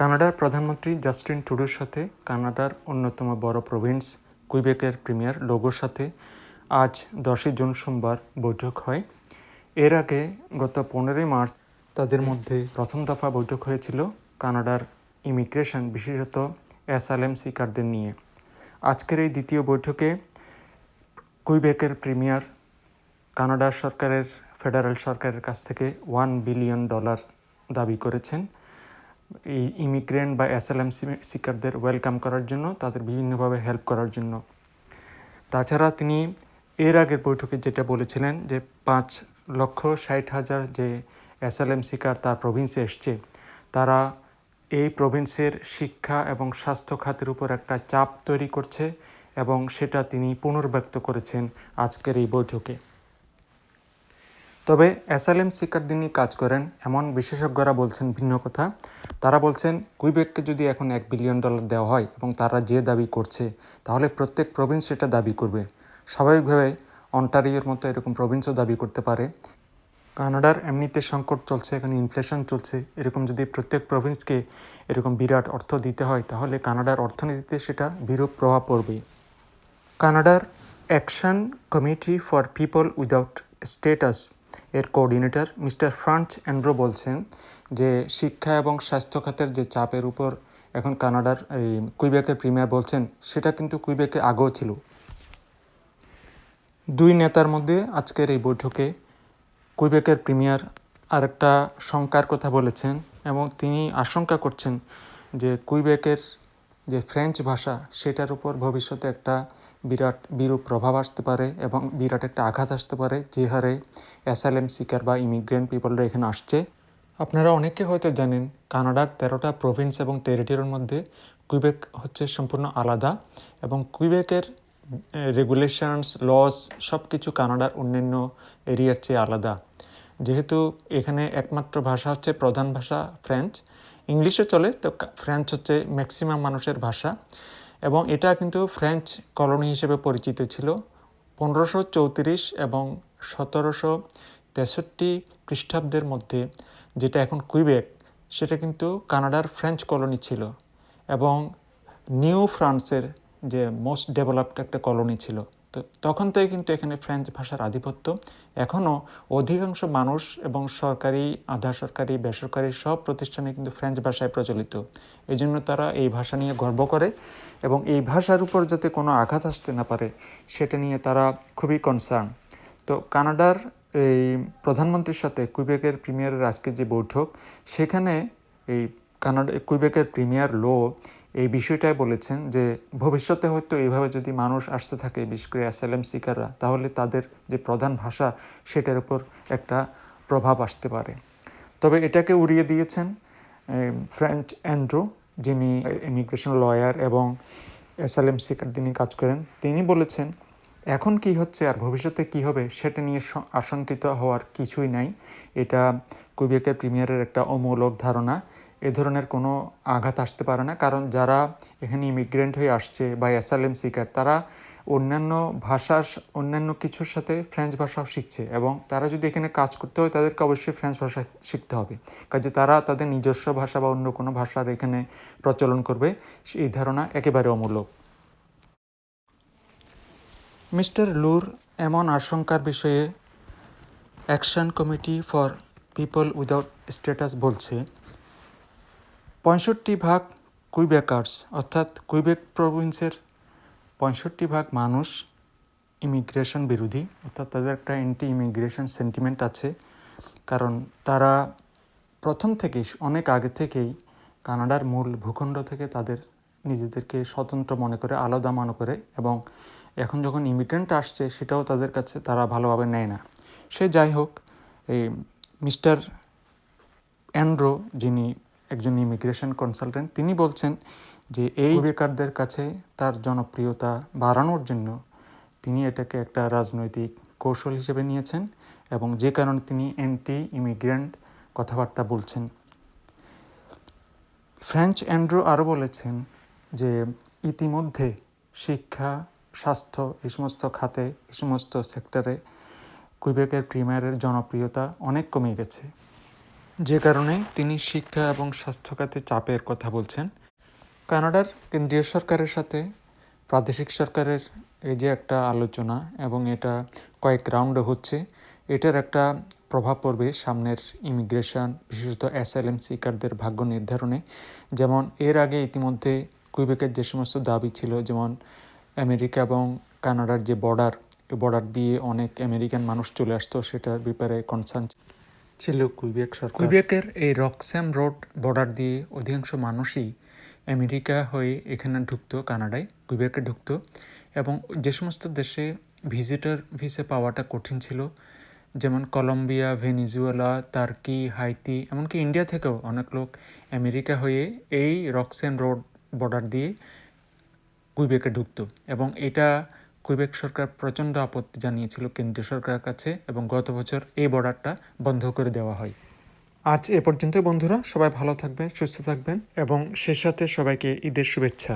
কানাডার প্রধানমন্ত্রী Justin two-door সাথে কানাডার অন্যতম বড় প্রভিন্স কুইবেকের প্রিমিয়ার লোগোর সাথে আজ দশই জুন সোমবার বৈঠক হয়। এর আগে গত পনেরোই মার্চ তাদের মধ্যে প্রথম দফা বৈঠক হয়েছিল কানাডার ইমিগ্রেশন বিশেষত অ্যাসালেম সিকারদের নিয়ে। আজকের এই দ্বিতীয় বৈঠকে কুইবেকের প্রিমিয়ার কানাডা সরকারের, ফেডারেল সরকারের কাছ থেকে ওয়ান বিলিয়ন ডলার দাবি করেছেন। এই ইমিগ্রেন্ট বা অ্যাসালাম সিকারদের ওয়েলকাম করার জন্য, তাদের বিভিন্নভাবে হেল্প করার জন্য। তাছাড়া তিনি এর আগের বৈঠকে যেটা বলেছিলেন যে পাঁচ লক্ষ ষাট হাজার যে অ্যাসালেম সিকার তার প্রভিন্সে এসছে, তারা এই প্রভিন্সের শিক্ষা এবং স্বাস্থ্য খাতের উপর একটা চাপ তৈরি করছে এবং সেটা তিনি পুনর্ব্যক্ত করেছেন আজকের এই বৈঠকে। তবে অ্যাসাইলেম সিকার যিনি কাজ করেন এমন বিশেষজ্ঞরা বলছেন ভিন্ন কথা। তারা বলছেন, কুইবেককে যদি এখন এক বিলিয়ন ডলার দেওয়া হয় এবং তারা যে দাবি করছে, তাহলে প্রত্যেক প্রভিন্স সেটা দাবি করবে। স্বাভাবিকভাবে অন্টারিওর মতো এরকম প্রভিন্সও দাবি করতে পারে। কানাডার এমনিতে সংকট চলছে, এখানে ইনফ্লেশন চলছে। এরকম যদি প্রত্যেক প্রভিন্সকে এরকম বিরাট অর্থ দিতে হয়, তাহলে কানাডার অর্থনীতিতে সেটা বিরূপ প্রভাব পড়বে। কানাডার action committee for people without status এর কোঅর্ডিনেটর মিস্টার ফ্রান্স অ্যান্ড্রো বলছেন যে শিক্ষা এবং স্বাস্থ্য খাতের যে চাপের উপর এখন কানাডার এই কুইবেকের প্রিমিয়ার বলছেন, সেটা কিন্তু কুইবেকে আগেও ছিল। দুই নেতার মধ্যে আজকের এই বৈঠকে কুইবেকের প্রিমিয়ার আরেকটা শঙ্কার কথা বলেছেন এবং তিনি আশঙ্কা করছেন যে কুইবেকের যে ফ্রেঞ্চ ভাষা, সেটার উপর ভবিষ্যতে একটা বিরাট বিরূপ প্রভাব আসতে পারে এবং বিরাট একটা আঘাত আসতে পারে যে হারে অ্যাসাইলেম সিকার বা ইমিগ্রেন্ট পিপলরা এখানে আসছে। আপনারা অনেকে হয়তো জানেন, কানাডার তেরোটা প্রভিন্স এবং টেরিটরির মধ্যে কুইবেক হচ্ছে সম্পূর্ণ আলাদা এবং কুইবেকের রেগুলেশনস লস সব কিছু কানাডার অন্যান্য এরিয়ার চেয়ে আলাদা। যেহেতু এখানে একমাত্র ভাষা হচ্ছে প্রধান ভাষা ফ্রেঞ্চ, ইংলিশও চলে, তো ফ্রেঞ্চ হচ্ছে ম্যাক্সিমাম মানুষের ভাষা। এবং এটা কিন্তু ফ্রেঞ্চ কলোনি হিসেবে পরিচিত ছিল। পনেরোশো চৌত্রিশ এবং সতেরোশো তেষট্টি খ্রিস্টাব্দের মধ্যে যেটা এখন কুইবেক সেটা কিন্তু কানাডার ফ্রেঞ্চ কলোনি ছিল এবং নিউ ফ্রান্সের যে মোস্ট ডেভেলপড একটা কলোনি ছিল। তো তখন থেকে কিন্তু এখানে ফ্রেঞ্চ ভাষার আধিপত্য। এখনও অধিকাংশ মানুষ এবং সরকারি, আধা সরকারি, বেসরকারি সব প্রতিষ্ঠানে কিন্তু ফ্রেঞ্চ ভাষায় প্রচলিত। এই জন্য তারা এই ভাষা নিয়ে গর্ব করে এবং এই ভাষার উপর যাতে কোনো আঘাত আসতে না পারে, সেটা নিয়ে তারা খুবই কনসার্ন তো কানাডার এই প্রধানমন্ত্রীর সাথে কুইবেকের প্রিমিয়ারের আজকে যে বৈঠক, সেখানে এই কানাডা, কুইবেকের প্রিমিয়ার লো এই বিষয়টাই বলেছেন যে ভবিষ্যতে হয়তো এইভাবে যদি মানুষ আসতে থাকে বিশেষ করে অ্যাসাইলাম সিকাররা তাহলে তাদের যে প্রধান ভাষা সেটার উপর একটা প্রভাব আসতে পারে। তবে এটাকে উড়িয়ে দিয়েছেন ফ্রেঞ্চ অ্যান্ড্রু, যিনি ইমিগ্রেশন লয়ার এবং অ্যাসাইলাম সিকার তিনি কাজ করেন। তিনি বলেছেন, এখন কি হচ্ছে আর ভবিষ্যতে কি হবে সেটা নিয়ে আশঙ্কিত হওয়ার কিছুই নাই। এটা কুইবেকের প্রিমিয়ারের একটা অমূলক ধারণা। এ ধরনের কোনো আঘাত আসতে পারে না। কারণ যারা এখানে ইমিগ্রেন্ট হয়ে আসছে বা অ্যাসালেম সিকার তারা অন্যান্য ভাষার অন্যান্য কিছুর সাথে ফ্রেঞ্চ ভাষাও শিখছে এবং তারা যদি এখানে কাজ করতে হয়, তাদেরকে অবশ্যই ফ্রেঞ্চ ভাষা শিখতে হবে। কাজে তারা তাদের নিজস্ব ভাষা বা অন্য কোনো ভাষার এখানে প্রচলন করবে, এই ধারণা একেবারে অমূলক। মিস্টার লুর, এমন আশঙ্কার বিষয়ে action committee for people without status বলছে পঁয়ষট্টি ভাগ কুইবেকার্স, অর্থাৎ কুইবেক প্রভিন্সের পঁয়ষট্টি ভাগ মানুষ ইমিগ্রেশন বিরোধী, অর্থাৎ তাদের একটা অ্যান্টি ইমিগ্রেশন সেন্টিমেন্ট আছে। কারণ তারা প্রথম থেকেই, অনেক আগে থেকেই কানাডার মূল ভূখণ্ড থেকে তাদের নিজেদেরকে স্বতন্ত্র মনে করে, আলাদা মনে করে এবং এখন যখন ইমিগ্রেন্ট আসছে, সেটাও তাদের কাছে তারা ভালোভাবে নেয় না। সে যাই হোক, এই মিস্টার অ্যান্ড্রো যিনি একজন ইমিগ্রেশন কনসালটেন্ট তিনি বলছেন যে এই বেকারদের কাছে তার জনপ্রিয়তা বাড়ানোর জন্য তিনি এটাকে একটা রাজনৈতিক কৌশল হিসেবে নিয়েছেন এবং যে কারণে তিনি অ্যান্টি ইমিগ্রেন্ট কথাবার্তা বলছেন। ফ্রেঞ্চ অ্যান্ড্রো আরও বলেছেন যে ইতিমধ্যে শিক্ষা, স্বাস্থ্য এই সমস্ত খাতে, এই সমস্ত সেক্টরে কুইবেকের প্রিমিয়ারের জনপ্রিয়তা অনেক কমে গেছে। যে কারণে তিনি শিক্ষা এবং স্বাস্থ্য খাতে চাপের কথা বলছেন। কানাডার কেন্দ্রীয় সরকারের সাথে প্রাদেশিক সরকারের এই যে একটা আলোচনা এবং এটা কয়েক রাউন্ডে হচ্ছে, এটার একটা প্রভাব পড়বে সামনের ইমিগ্রেশন, বিশেষত এস এল এম সিকারদের ভাগ্য নির্ধারণে। যেমন এর আগে ইতিমধ্যে কুইবেকের যে সমস্ত দাবি ছিল, যেমন আমেরিকা এবং কানাডার যে বর্ডার বর্ডার দিয়ে অনেক আমেরিকান মানুষ চলে আসতো, সেটার ব্যাপারে কনসার্ন ছিল কুইবেক সরকার। কুইবেকের এই রক্স্যাম রোড বর্ডার দিয়ে অধিকাংশ মানুষই আমেরিকা হয়ে এখানে ঢুকতো, কানাডায়, কুইবেকে ঢুকতো এবং যে সমস্ত দেশে ভিজিটর ভিসা পাওয়াটা কঠিন ছিল, যেমন কলম্বিয়া, ভেনিজুয়েলা তার্কি হাইতি, এমনকি ইন্ডিয়া থেকেও অনেক লোক আমেরিকা হয়ে এই রক্সেন রোড বর্ডার দিয়ে কুইবেকে ঢুকতো এবং এটা কুইবেক সরকার প্রচণ্ড আপত্তি জানিয়েছিল কেন্দ্রীয় সরকারের কাছে এবং গত বছর এই বর্ডারটা বন্ধ করে দেওয়া হয়। আজ এ পর্যন্ত বন্ধুরা, সবাই ভালো থাকবেন, সুস্থ থাকবেন এবং সে সাথে সবাইকে ঈদের শুভেচ্ছা।